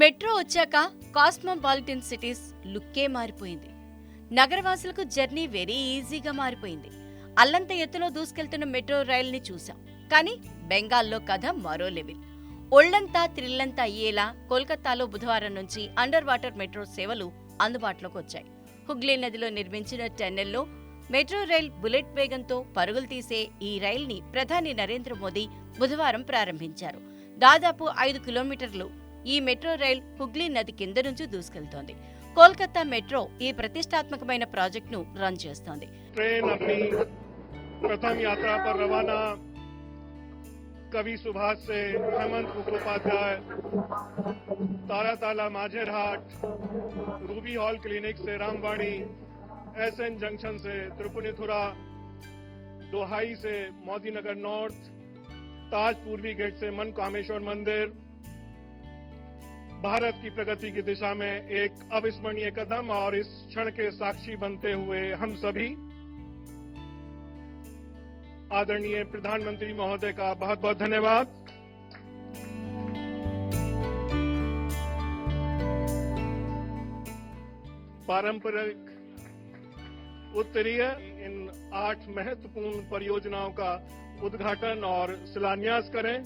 Metro వచ్చాక cosmopolitan cities లుక్కే మారిపోయింది. నగరవాసులకు journey very ఈజీగా మారిపోయింది. అల్లంత ఎత్తులో దూసుకెళ్తున్న మెట్రో రైల్ని చూశాం. కానీ బెంగాల్లో కథ మరో లెవెల్. ఒళ్ళంతా త్రిల్లంతా అయ్యేలా కోల్కతాలో బుధవారం నుంచి అండర్ వాటర్ మెట్రో సేవలు అందుబాటులోకి వచ్చాయి. హుగ్లీ నదిలో నిర్మించిన టెన్నెల్లో మెట్రో రైల్ బుల్లెట్ వేగంతో పరుగులు తీసే ఈ రైల్ని ప్రధాని నరేంద్ర మోదీ బుధవారం ప్రారంభించారు. దాదాపు ఐదు కిలోమీటర్లు ఈ మెట్రో రైల్ హుగ్లీ నది కింద నుంచి దూసుకెళ్తోంది కోల్కతా మెట్రో ఈ ప్రతిష్టాత్మకమైన ప్రాజెక్టును రన్ చేస్తోంది ट्रेन अपनी प्रथम यात्रा पर रवाना कवि सुभाष से Hemanta Mukhopadhyay Taratala Majerhat Ruby hall clinic से रामवाड़ी एसएन जंक्शन से त्रिपुनिथुरा दोहाई से मोदीनगर नॉर्थ ताज पूर्वी गेट से मन कामेश्वर मंदिर भारत की प्रगति की दिशा में एक अविस्मरणीय कदम और इस क्षण के साक्षी बनते हुए हम सभी आदरणीय प्रधानमंत्री महोदय का बहुत बहुत धन्यवाद। पारंपरिक उत्तरीय इन आठ महत्वपूर्ण परियोजनाओं का उद्घाटन और शिलान्यास करें।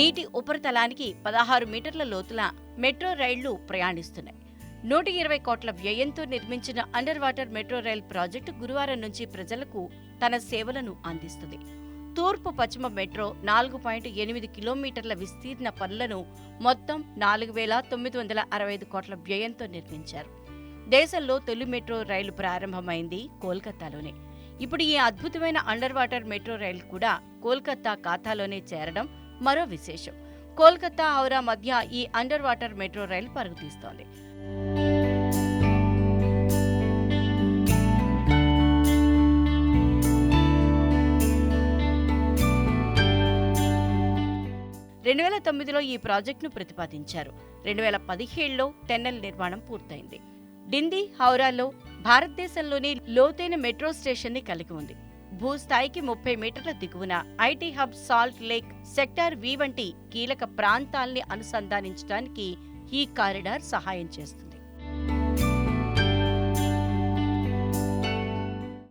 నీటి ఉపరితలానికి పదహారు మీటర్ల లోతుల మెట్రో రైళ్ళు ప్రయాణిస్తున్నాయి. నూట ఇరవై కోట్ల వ్యయంతో నిర్మించిన under water metro rail project గురువారం నుంచి ప్రజలకు తన సేవలను అందిస్తుంది. తూర్పు పశ్చిమ మెట్రో నాలుగు పాయింట్ ఎనిమిది కిలోమీటర్ల విస్తీర్ణ పనులను మొత్తం నాలుగు వేల తొమ్మిది వందల అరవై ఐదు కోట్ల వ్యయంతో నిర్మించారు. దేశంలో తొలి మెట్రో రైలు ప్రారంభమైంది కోల్కతాలోనే. ఇప్పుడు ఈ అద్భుతమైన అండర్ వాటర్ మెట్రో రైలు కూడా కోల్కతా ఖాతాలోనే చేరడం మరో విశేషం. కోల్కతా హౌరా మధ్య ఈ అండర్ వాటర్ మెట్రో రైలు పరుగుతీస్తోంది. రెండు వేల తొమ్మిదిలో ఈ ప్రాజెక్టును ప్రతిపాదించారు. రెండు వేల పదిహేడులో టెన్నెల్ నిర్మాణం పూర్తయింది. డింది హౌరాలో భారతదేశంలోని లోతైన మెట్రో స్టేషన్ని కలిగి ఉంది. భూస్థాయికి ముప్పై మీటర్ల దిగువన IT hub Salt Lake sector V వంటి కీలక ప్రాంతాల్ని అనుసంధానించడానికి ఈ కారిడార్ సహాయం చేస్తుంది.